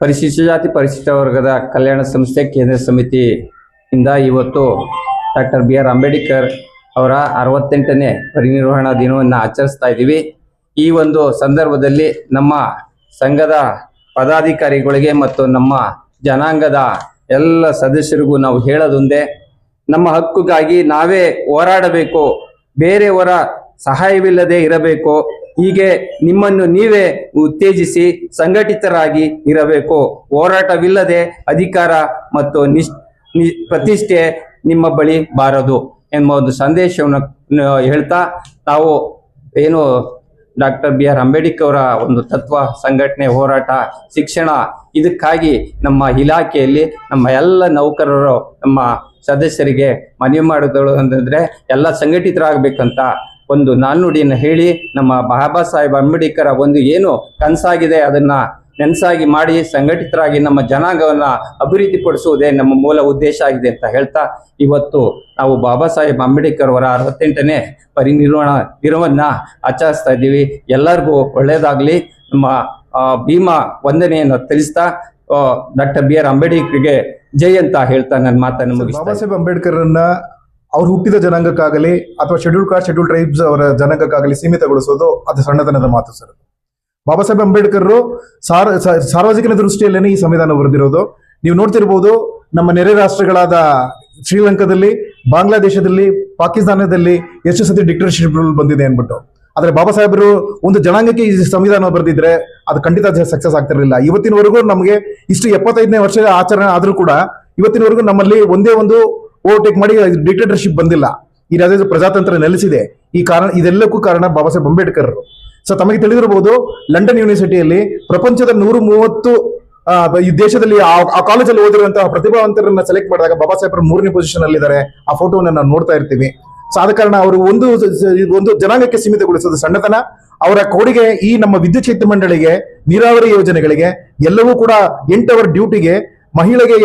ಪರಿಶಿಷ್ಟ ಜಾತಿ ಪರಿಶಿಷ್ಟ ವರ್ಗದ ಕಲ್ಯಾಣ ಸಂಸ್ಥೆ ಕೇಂದ್ರ ಸಮಿತಿಯಿಂದ ಇವತ್ತು ಡಾಕ್ಟರ್ ಬಿ ಆರ್ ಅಂಬೇಡ್ಕರ್ ಅವರ ಅರವತ್ತೆಂಟನೇ ಪರಿನಿರ್ವಹಣಾ ದಿನವನ್ನು ಆಚರಿಸ್ತಾ ಇದ್ದೀವಿ. ಈ ಒಂದು ಸಂದರ್ಭದಲ್ಲಿ ನಮ್ಮ ಸಂಘದ ಪದಾಧಿಕಾರಿಗಳಿಗೆ ಮತ್ತು ನಮ್ಮ ಜನಾಂಗದ ಎಲ್ಲ ಸದಸ್ಯರಿಗೂ ನಾವು ಹೇಳೋದೊಂದೇ, ನಮ್ಮ ಹಕ್ಕುಗಾಗಿ ನಾವೇ ಹೋರಾಡಬೇಕು, ಬೇರೆಯವರ ಸಹಾಯವಿಲ್ಲದೆ ಇರಬೇಕು ಹೀಗೆ ನಿಮ್ಮನ್ನು ನೀವೇ ಉತ್ತೇಜಿಸಿ ಸಂಘಟಿತರಾಗಿ ಇರಬೇಕು. ಹೋರಾಟವಿಲ್ಲದೆ ಅಧಿಕಾರ ಮತ್ತು ಪ್ರತಿಷ್ಠೆ ನಿಮ್ಮ ಬಳಿ ಬಾರದು ಎಂಬ ಒಂದು ಸಂದೇಶವನ್ನು ಹೇಳ್ತಾ ನಾವು ಏನು ಡಾಕ್ಟರ್ ಬಿ ಆರ್ ಅಂಬೇಡ್ಕರ್ ಅವರ ಒಂದು ತತ್ವ, ಸಂಘಟನೆ, ಹೋರಾಟ, ಶಿಕ್ಷಣ ಇದಕ್ಕಾಗಿ ನಮ್ಮ ಇಲಾಖೆಯಲ್ಲಿ ನಮ್ಮ ಎಲ್ಲ ನೌಕರರು, ನಮ್ಮ ಸದಸ್ಯರಿಗೆ ಮನವಿ ಮಾಡಿದಳು ಅಂತಂದ್ರೆ ಎಲ್ಲ ಸಂಘಟಿತರಾಗಬೇಕಂತ ಒಂದು ನಾಣ್ಣುಡಿಯನ್ನು ಹೇಳಿ ನಮ್ಮ ಬಾಬಾ ಸಾಹೇಬ್ ಅಂಬೇಡ್ಕರ್ ಒಂದು ಏನು ಕನಸಾಗಿದೆ ಅದನ್ನ ನೆನಸಾಗಿ ಮಾಡಿ ಸಂಘಟಿತರಾಗಿ ನಮ್ಮ ಜನಾಂಗವನ್ನ ಅಭಿವೃದ್ಧಿಪಡಿಸುವುದೇ ನಮ್ಮ ಮೂಲ ಉದ್ದೇಶ ಆಗಿದೆ ಅಂತ ಹೇಳ್ತಾ ಇವತ್ತು ನಾವು ಬಾಬಾ ಸಾಹೇಬ್ ಅಂಬೇಡ್ಕರ್ ಅವರ ಅರವತ್ತೆಂಟನೇ ಪರಿನಿರ್ವಹಣ ದಿನವನ್ನ ಆಚರಿಸ್ತಾ ಇದ್ದೀವಿ. ಎಲ್ಲರಿಗೂ ಒಳ್ಳೆಯದಾಗಲಿ. ನಮ್ಮ ಭೀಮಾ ವಂದನೆಯನ್ನು ತಿಳಿಸ್ತಾ ಡಾಕ್ಟರ್ ಬಿ ಆರ್ ಅಂಬೇಡ್ಕರ್ಗೆ ಜೈ ಅಂತ ಹೇಳ್ತಾ ನನ್ನ ಮಾತನ್ನು ಬಾಬಾ ಸಾಹೇಬ್ ಅಂಬೇಡ್ಕರ್ ಅನ್ನ ಅವ್ರು ಹುಟ್ಟಿದ ಜನಾಂಗಕ್ಕಾಗಲಿ ಅಥವಾ ಶೆಡ್ಯೂಲ್ ಕಾಸ್ಟ್ ಶೆಡ್ಯೂಲ್ ಟ್ರೈಬ್ಸ್ ಅವರ ಜನಾಂಗಕ್ಕಾಗಲಿ ಸೀಮಿತಗೊಳಿಸೋದು ಅದು ಸಣ್ಣತನದ ಮಾತು ಸರ್ ಬಾಬಾ ಸಾಹೇಬ್ ಅಂಬೇಡ್ಕರ್ ಸಾರ್ ಸಾರ್ವಜನಿಕ ಸಾರ್ವಜನಿಕನ ದೃಷ್ಟಿಯಲ್ಲೇನೆ ಈ ಸಂವಿಧಾನ ಬರೆದಿರೋದು. ನೀವು ನೋಡ್ತಿರ್ಬೋದು ನಮ್ಮ ನೆರೆ ರಾಷ್ಟ್ರಗಳಾದ ಶ್ರೀಲಂಕಾದಲ್ಲಿ, ಬಾಂಗ್ಲಾದೇಶದಲ್ಲಿ, ಪಾಕಿಸ್ತಾನದಲ್ಲಿ ಎಷ್ಟು ಸತಿ ಡಿಕ್ಟೇಟರ್ಶಿಪ್ ಬಂದಿದೆ ಅನ್ಬಿಟ್ಟು ಆದ್ರೆ ಬಾಬಾ ಸಾಹೇಬರು ಒಂದು ಜನಾಂಗಕ್ಕೆ ಈ ಸಂವಿಧಾನ ಬರೆದಿದ್ರೆ ಅದು ಖಂಡಿತ ಸಕ್ಸಸ್ ಆಗ್ತಿರಲಿಲ್ಲ. ಇವತ್ತಿನವರೆಗೂ ನಮಗೆ ಇಷ್ಟು ಎಪ್ಪತ್ತೈದನೇ ವರ್ಷದ ಆಚರಣೆ ಆದರೂ ಕೂಡ ಇವತ್ತಿನವರೆಗೂ ನಮ್ಮಲ್ಲಿ ಒಂದೇ ಒಂದು ಓವರ್ಟೇಕ್ ಮಾಡಿ ಡಿಕ್ಟೇಟರ್ಶಿಪ್ ಬಂದಿಲ್ಲ. ಈ ರಾಜ್ಯದ ಪ್ರಜಾತಂತ್ರ ನೆಲೆಸಿದೆ. ಈ ಕಾರಣ, ಇದೆಲ್ಲಕ್ಕೂ ಕಾರಣ ಬಾಬಾ ಸಾಹೇಬ್ ಅಂಬೇಡ್ಕರ್ ಸೊ ತಮಗೆ ತಿಳಿದಿರಬಹುದು, ಲಂಡನ್ ಯೂನಿವರ್ಸಿಟಿಯಲ್ಲಿ ಪ್ರಪಂಚದ ನೂರ ಮೂವತ್ತು ಈ ದೇಶದಲ್ಲಿ ಆ- ಕಾಲೇಜಲ್ಲಿ ಓದಿರುವಂತಹ ಪ್ರತಿಭಾವಂತರನ್ನ ಸೆಲೆಕ್ಟ್ ಮಾಡಿದಾಗ ಬಾಬಾ ಸಾಹೇಬ್ರ ಮೂರನೇ ಪೊಸಿಷನ್ ಅಲ್ಲಿ ಇದ್ದಾರೆ ಆ ಫೋಟೋವನ್ನು ನಾವು ನೋಡ್ತಾ ಇರ್ತೀವಿ. ಸೊ ಆದ ಕಾರಣ ಅವರು ಒಂದು ಒಂದು ಜನಾಂಗಕ್ಕೆ ಸೀಮಿತಗೊಳಿಸೋದು ಸಣ್ಣತನ. ಅವರ ಕೊಡುಗೆ ಈ ನಮ್ಮ ವಿದ್ಯುತ್ ಶಕ್ತಿ ಮಂಡಳಿಗೆ, ನೀರಾವರಿ ಯೋಜನೆಗಳಿಗೆ, ಎಲ್ಲವೂ ಕೂಡ ಎಂಟು ಅವರ್ ಡ್ಯೂಟಿಗೆ ಮಹಿಳೆಗೆ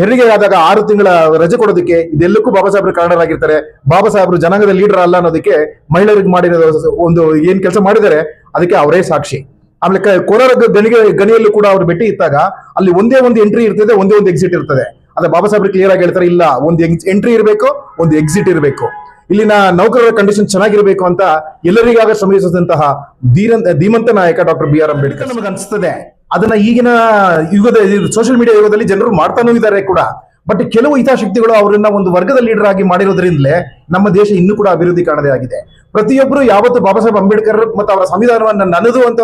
ಹೆರಿಗೆ ಆದಾಗ ಆರು ತಿಂಗಳ ರಜೆ ಕೊಡೋದಕ್ಕೆ ಇದೆಲ್ಲಕ್ಕೂ ಬಾಬಾ ಸಾಹೇಬ್ರು ಕಾರಣರಾಗಿರ್ತಾರೆ. ಬಾಬಾ ಸಾಹೇಬ್ರು ಜನಾಂಗದ ಲೀಡರ್ ಅಲ್ಲ ಅನ್ನೋದಕ್ಕೆ ಮಹಿಳೆಯರಿಗೆ ಮಾಡಿರೋ ಒಂದು ಏನ್ ಕೆಲಸ ಮಾಡಿದ್ದಾರೆ, ಅದಕ್ಕೆ ಅವರೇ ಸಾಕ್ಷಿ. ಆಮೇಲೆ ಕೋಲಾರ ಗಣಿಗೆ, ಗಣಿಯಲ್ಲೂ ಕೂಡ ಅವ್ರು ಭೇಟಿ ಇದ್ದಾಗ ಅಲ್ಲಿ ಒಂದೇ ಒಂದು ಎಂಟ್ರಿ ಇರ್ತದೆ, ಒಂದೇ ಒಂದು ಎಕ್ಸಿಟ್ ಇರ್ತದೆ. ಅದೇ ಬಾಬಾ ಸಾಹೇಬ್ರು ಕ್ಲಿಯರ್ ಆಗಿ ಹೇಳ್ತಾರೆ, ಇಲ್ಲ, ಒಂದು ಎಂಟ್ರಿ ಇರಬೇಕು, ಒಂದು ಎಕ್ಸಿಟ್ ಇರಬೇಕು. ಇಲ್ಲಿನ ನೌಕರರ ಕಂಡೀಷನ್ ಚೆನ್ನಾಗಿರಬೇಕು ಅಂತ ಎಲ್ಲರಿಗಾಗ ಶ್ರಮಿಸಿದಂತಹ ಧೀರ ಧೀಮಂತ ನಾಯಕ ಡಾಕ್ಟರ್ ಬಿ ಆರ್ ಅಂಬೇಡ್ಕರ್. ನಮಗೆ ಅನಿಸ್ತದೆ. ಅದನ್ನ ಈಗಿನ ಯುಗದ ಸೋಷಿಯಲ್ ಮೀಡಿಯಾ ಯುಗದಲ್ಲಿ ಜನರು ಮಾಡ್ತಾನೂ ಇದ್ದಾರೆ ಕೂಡ. ಬಟ್ ಕೆಲವು ಹಿತಾಶಕ್ತಿಗಳು ಅವರನ್ನ ಒಂದು ವರ್ಗದ ಲೀಡರ್ ಆಗಿ ಮಾಡಿರೋದ್ರಿಂದಲೇ ನಮ್ಮ ದೇಶ ಇನ್ನೂ ಕೂಡ ಅಭಿವೃದ್ಧಿ ಕಾಣದೇ ಆಗಿದೆ. ಪ್ರತಿಯೊಬ್ಬರು ಯಾವತ್ತು ಬಾಬಾ ಸಾಹೇಬ್ ಅಂಬೇಡ್ಕರ್ ಮತ್ತು ಅವರ ಸಂವಿಧಾನವನ್ನು ನನ್ನದು ಅಂತ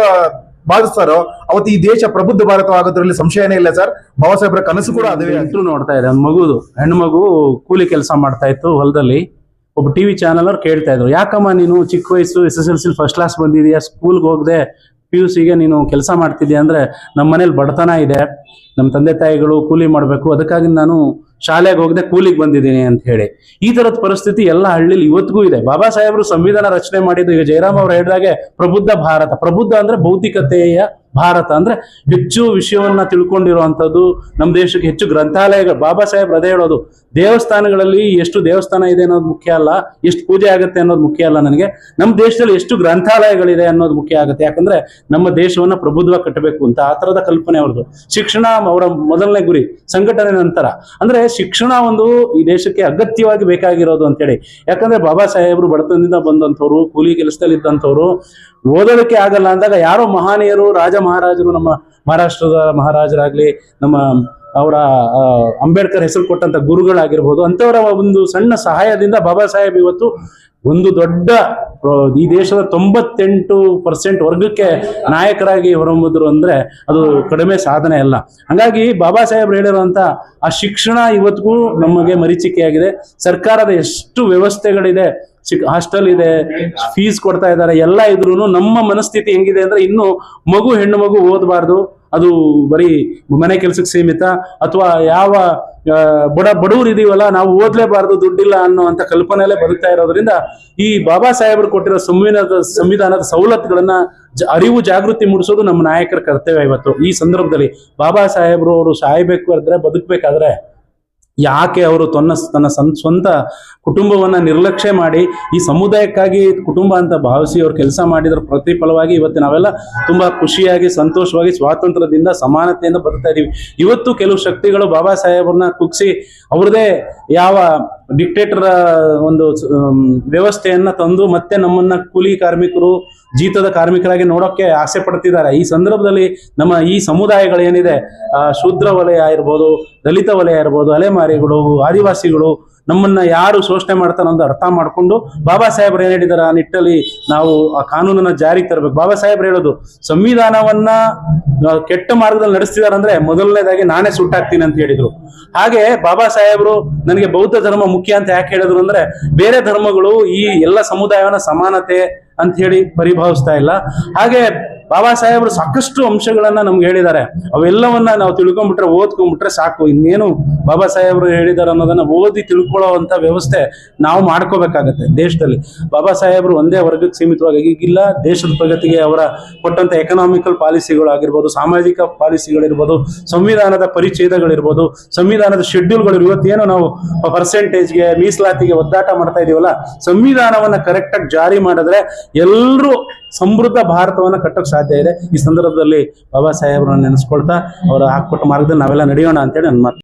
ಭಾವಿಸ್ತಾರೋ ಅವತ್ತು ಈ ದೇಶ ಪ್ರಬುದ್ಧ ಭಾರತ ಆಗೋದ್ರಲ್ಲಿ ಸಂಶಯನೇ ಇಲ್ಲ ಸರ್. ಬಾಬಾ ಸಾಹೇಬ್ರ ಕನಸು ಕೂಡ ಅದೇ. ನೋಡ್ತಾ ಇದೆ ಮಗುದು ಹೆಣ್ಮಗು ಮಗು ಕೂಲಿ ಕೆಲಸ ಮಾಡ್ತಾ ಇತ್ತು ಹೊಲದಲ್ಲಿ. ಒಬ್ಬ ಟಿವಿ ಚಾನಲ್ ಅವ್ರು ಕೇಳ್ತಾ ಇದ್ರು, ಯಾಕಮ್ಮ ನೀನು ಚಿಕ್ಕ ವಯಸ್ಸು S S L C first class ಬಂದಿದೀಯಾ ಸ್ಕೂಲ್ಗೆ ಹೋಗದೆ ಪಿ ಯು ಸಿಗೆ ನೀನು ಕೆಲಸ ಮಾಡ್ತಿದ್ದೆ ಅಂದ್ರೆ ನಮ್ಮ ಮನೇಲಿ ಬಡತನ ಇದೆ ನಮ್ಮ ತಂದೆ ತಾಯಿಗಳು ಕೂಲಿ ಮಾಡಬೇಕು, ಅದಕ್ಕಾಗಿ ನಾನು ಶಾಲೆಗೆ ಹೋಗದೆ ಕೂಲಿಗೆ ಬಂದಿದ್ದೀನಿ ಅಂತ ಹೇಳಿ. ಈ ತರದ ಪರಿಸ್ಥಿತಿ ಎಲ್ಲ ಹಳ್ಳಿಲಿ ಇವತ್ತಿಗೂ ಇದೆ. ಬಾಬಾ ಸಾಹೇಬರು ಸಂವಿಧಾನ ರಚನೆ ಮಾಡಿದ್ದು ಈಗ ಜಯರಾಮ್ ಅವರು ಹೇಳಿದಾಗೆ ಪ್ರಬುದ್ಧ ಭಾರತ. ಪ್ರಬುದ್ಧ ಅಂದ್ರೆ ಭೌತಿಕತೆಯ ಭಾರತ ಅಂದ್ರೆ ಹೆಚ್ಚು ವಿಷಯವನ್ನ ತಿಳ್ಕೊಂಡಿರುವಂಥದ್ದು ನಮ್ಮ ದೇಶಕ್ಕೆ ಹೆಚ್ಚು ಗ್ರಂಥಾಲಯಗಳು. ಬಾಬಾ ಸಾಹೇಬ್ ಅದೇ ಹೇಳೋದು, ದೇವಸ್ಥಾನಗಳಲ್ಲಿ ಎಷ್ಟು ದೇವಸ್ಥಾನ ಇದೆ ಅನ್ನೋದು ಮುಖ್ಯ ಅಲ್ಲ, ಎಷ್ಟು ಪೂಜೆ ಆಗುತ್ತೆ ಅನ್ನೋದು ಮುಖ್ಯ ಅಲ್ಲ ನನಗೆ. ನಮ್ಮ ದೇಶದಲ್ಲಿ ಎಷ್ಟು ಗ್ರಂಥಾಲಯಗಳಿದೆ ಅನ್ನೋದು ಮುಖ್ಯ ಆಗುತ್ತೆ. ಯಾಕಂದ್ರೆ ನಮ್ಮ ದೇಶವನ್ನ ಪ್ರಬುದ್ಧವಾಗಿ ಕಟ್ಟಬೇಕು ಅಂತ ಆ ತರದ ಕಲ್ಪನೆ ಅವ್ರದ್ದು. ಶಿಕ್ಷಣ ಅವರ ಮೊದಲನೇ ಗುರಿ, ಸಂಘಟನೆ ನಂತರ. ಅಂದ್ರೆ ಶಿಕ್ಷಣ ಒಂದು ಈ ದೇಶಕ್ಕೆ ಅಗತ್ಯವಾಗಿ ಬೇಕಾಗಿರೋದು ಅಂತೇಳಿ. ಯಾಕಂದ್ರೆ ಬಾಬಾ ಸಾಹೇಬರು ಬಡತನದಿಂದ ಬಂದಂಥವ್ರು, ಕೂಲಿ ಕೆಲಸದಲ್ಲಿ ಇದ್ದಂಥವ್ರು ಓದೋದಕ್ಕೆ ಆಗಲ್ಲ ಅಂದಾಗ ಯಾರೋ ಮಹಾನೀಯರು, ರಾಜ ಮಹಾರಾಜರು, ನಮ್ಮ ಮಹಾರಾಷ್ಟ್ರದ ಮಹಾರಾಜರಾಗ್ಲಿ, ನಮ್ಮ ಅವರ ಅಂಬೇಡ್ಕರ್ ಹೆಸರು ಕೊಟ್ಟಂತ ಗುರುಗಳಾಗಿರ್ಬೋದು, ಅಂಥವರ ಒಂದು ಸಣ್ಣ ಸಹಾಯದಿಂದ ಬಾಬಾ ಸಾಹೇಬ್ ಇವತ್ತು ಒಂದು ದೊಡ್ಡ ಈ ದೇಶದ ತೊಂಬತ್ತೆಂಟು ಪರ್ಸೆಂಟ್ ವರ್ಗಕ್ಕೆ ನಾಯಕರಾಗಿ ಹೊರಹೊಮ್ಮಿದ್ರು ಅಂದ್ರೆ ಅದು ಕಡಿಮೆ ಸಾಧನೆ ಅಲ್ಲ. ಹಂಗಾಗಿ ಬಾಬಾ ಸಾಹೇಬ್ ಹೇಳಿರುವಂತ ಆ ಶಿಕ್ಷಣ ಇವತ್ತಿಗೂ ನಮಗೆ ಮರೀಚಿಕೆಯಾಗಿದೆ. ಸರ್ಕಾರದ ಎಷ್ಟು ವ್ಯವಸ್ಥೆಗಳಿದೆ ಹಾಸ್ಟೆಲ್ ಇದೆ ಫೀಸ್ ಕೊಡ್ತಾ ಇದ್ದಾರೆ, ಎಲ್ಲ ಇದ್ರು ನಮ್ಮ ಮನಸ್ಥಿತಿ ಹೆಂಗಿದೆ ಅಂದ್ರೆ ಇನ್ನು ಮಗು, ಹೆಣ್ಣು ಮಗು ಓದಬಾರ್ದು. ಅದು ಬರೀ ಮನೆ ಕೆಲ್ಸಕ್ಕೆ ಸೀಮಿತ. ಅಥವಾ ಯಾವ ಬಡ, ಬಡವರು ಇದೀವಲ್ಲ, ನಾವು ಓದ್ಲೇಬಾರ್ದು, ದುಡ್ಡಿಲ್ಲ ಅನ್ನೋ ಅಂತ ಕಲ್ಪನೆಯಲ್ಲೇ ಬರುತ್ತಾ ಇರೋದ್ರಿಂದ ಈ ಬಾಬಾ ಸಾಹೇಬರು ಕೊಟ್ಟಿರೋ ಸಂವಿಧಾನದ ಸಂವಿಧಾನದ ಸವಲತ್ತುಗಳನ್ನ ಅರಿವು ಜಾಗೃತಿ ಮೂಡಿಸೋದು ನಮ್ಮ ನಾಯಕರ ಕರ್ತವ್ಯ ಇವತ್ತು. ಈ ಸಂದರ್ಭದಲ್ಲಿ ಬಾಬಾ ಸಾಹೇಬರು ಅವರು ಸಾಯ್ಬೇಕು ಅಂದ್ರೆ ಬದುಕ್ಬೇಕಾದ್ರೆ ಯಾಕೆ ಅವರು ತನ್ನ ತನ್ನ ಸಂ- ಸ್ವಂತ ಕುಟುಂಬವನ್ನ ನಿರ್ಲಕ್ಷ್ಯ ಮಾಡಿ ಈ ಸಮುದಾಯಕ್ಕಾಗಿ ಕುಟುಂಬ ಅಂತ ಭಾವಿಸಿ ಅವ್ರು ಕೆಲಸ ಮಾಡಿದ್ರ ಪ್ರತಿಫಲವಾಗಿ ಇವತ್ತು ನಾವೆಲ್ಲ ತುಂಬಾ ಖುಷಿಯಾಗಿ, ಸಂತೋಷವಾಗಿ, ಸ್ವಾತಂತ್ರ್ಯದಿಂದ, ಸಮಾನತೆಯಿಂದ ಬರ್ತಾ ಇದೀವಿ. ಇವತ್ತು ಕೆಲವು ಶಕ್ತಿಗಳು ಬಾಬಾ ಸಾಹೇಬ್ರನ್ನ ಕುಗ್ಸಿ ಅವ್ರದೇ ಯಾವ ಡಿಕ್ಟೇಟರ್ ಒಂದು ವ್ಯವಸ್ಥೆಯನ್ನ ತಂದು ಮತ್ತೆ ನಮ್ಮನ್ನ ಕೂಲಿ ಕಾರ್ಮಿಕರು ಜೀತದ ಕಾರ್ಮಿಕರಾಗಿ ನೋಡೋಕ್ಕೆ ಆಸೆ ಪಡ್ತಿದ್ದಾರೆ. ಈ ಸಂದರ್ಭದಲ್ಲಿ ನಮ್ಮ ಈ ಸಮುದಾಯಗಳೇನಿದೆ ಶೂದ್ರ ವಲಯ ಇರ್ಬೋದು ದಲಿತ ವಲಯ ಇರ್ಬೋದು ಅಲೆಮಾರಿಗಳು, ಆದಿವಾಸಿಗಳು, ನಮ್ಮನ್ನ ಯಾರು ಶೋಷಣೆ ಮಾಡ್ತಾರೋ ಅಂತ ಅರ್ಥ ಮಾಡಿಕೊಂಡು ಬಾಬಾ ಸಾಹೇಬ್ರು ಏನ್ ಹೇಳಿದಾರೆ ಆ ನಿಟ್ಟಲ್ಲಿ ನಾವು ಆ ಕಾನೂನನ್ನ ಜಾರಿಗೆ ತರಬೇಕು. ಬಾಬಾ ಸಾಹೇಬ್ರು ಹೇಳೋದು, ಸಂವಿಧಾನವನ್ನ ಕೆಟ್ಟ ಮಾರ್ಗದಲ್ಲಿ ನಡೆಸ್ತಿದಾರೆ ಅಂದ್ರೆ ಮೊದಲನೇದಾಗಿ ನಾನೇ ಸುಟ್ಟಾಗ್ತೀನಿ ಅಂತ ಹೇಳಿದ್ರು. ಹಾಗೆ ಬಾಬಾ ಸಾಹೇಬ್ರು ನನಗೆ ಬೌದ್ಧ ಧರ್ಮ ಮುಖ್ಯ ಅಂತ ಯಾಕೆ ಹೇಳಿದ್ರು ಅಂದ್ರೆ ಬೇರೆ ಧರ್ಮಗಳು ಈ ಎಲ್ಲ ಸಮುದಾಯವನ್ನ ಸಮಾನತೆ ಅಂತ ಹೇಳಿ ಪರಿಭಾವಿಸ್ತಾ ಇಲ್ಲ. ಹಾಗೆ ಬಾಬಾ ಸಾಹೇಬರು ಸಾಕಷ್ಟು ಅಂಶಗಳನ್ನ ನಮ್ಗೆ ಹೇಳಿದ್ದಾರೆ. ಅವೆಲ್ಲವನ್ನ ನಾವು ತಿಳ್ಕೊಂಡ್ಬಿಟ್ರೆ ಓದ್ಕೊಂಡ್ಬಿಟ್ರೆ ಸಾಕು. ಇನ್ನೇನು ಬಾಬಾ ಸಾಹೇಬರು ಹೇಳಿದಾರೆ ಅನ್ನೋದನ್ನ ಓದಿ ತಿಳ್ಕೊಳ್ಳೋ ಅಂತ ವ್ಯವಸ್ಥೆ ನಾವು ಮಾಡ್ಕೋಬೇಕಾಗತ್ತೆ ದೇಶದಲ್ಲಿ. ಬಾಬಾ ಸಾಹೇಬರು ಒಂದೇ ವರ್ಗಕ್ಕೆ ಸೀಮಿತವಾಗಿ, ಈಗಿಲ್ಲ ದೇಶದ ಪ್ರಗತಿಗೆ ಅವರ ಕೊಟ್ಟಂತ ಎಕನಾಮಿಕಲ್ ಪಾಲಿಸಿಗಳು ಆಗಿರ್ಬೋದು, ಸಾಮಾಜಿಕ ಪಾಲಿಸಿಗಳಿರ್ಬೋದು, ಸಂವಿಧಾನದ ಪರಿಚ್ಛೇದಗಳಿರ್ಬೋದು, ಸಂವಿಧಾನದ ಶೆಡ್ಯೂಲ್ಗಳು ಇವತ್ತೇನು ನಾವು ಪರ್ಸೆಂಟೇಜ್ಗೆ ಮೀಸಲಾತಿಗೆ ಒದ್ದಾಟ ಮಾಡ್ತಾ ಇದೀವಲ್ಲ, ಸಂವಿಧಾನವನ್ನ ಕರೆಕ್ಟಾಗಿ ಜಾರಿ ಮಾಡಿದ್ರೆ ಎಲ್ಲರೂ ಸಮೃದ್ಧ ಭಾರತವನ್ನ ಕಟ್ಟಕ್ಕೆ ಸಾಧ್ಯ ಇದೆ. ಈ ಸಂದರ್ಭದಲ್ಲಿ ಬಾಬಾ ಸಾಹೇಬ್ರನ್ನ ನೆನೆಸ್ಕೊಳ್ತಾ ಅವರ ಹಾಕ್ಕೊಟ್ಟ ಮಾರ್ಗದಲ್ಲಿ ನಾವೆಲ್ಲ ನಡೆಯೋಣ ಅಂತೇಳಿ ನನ್ನ ಮಾತು.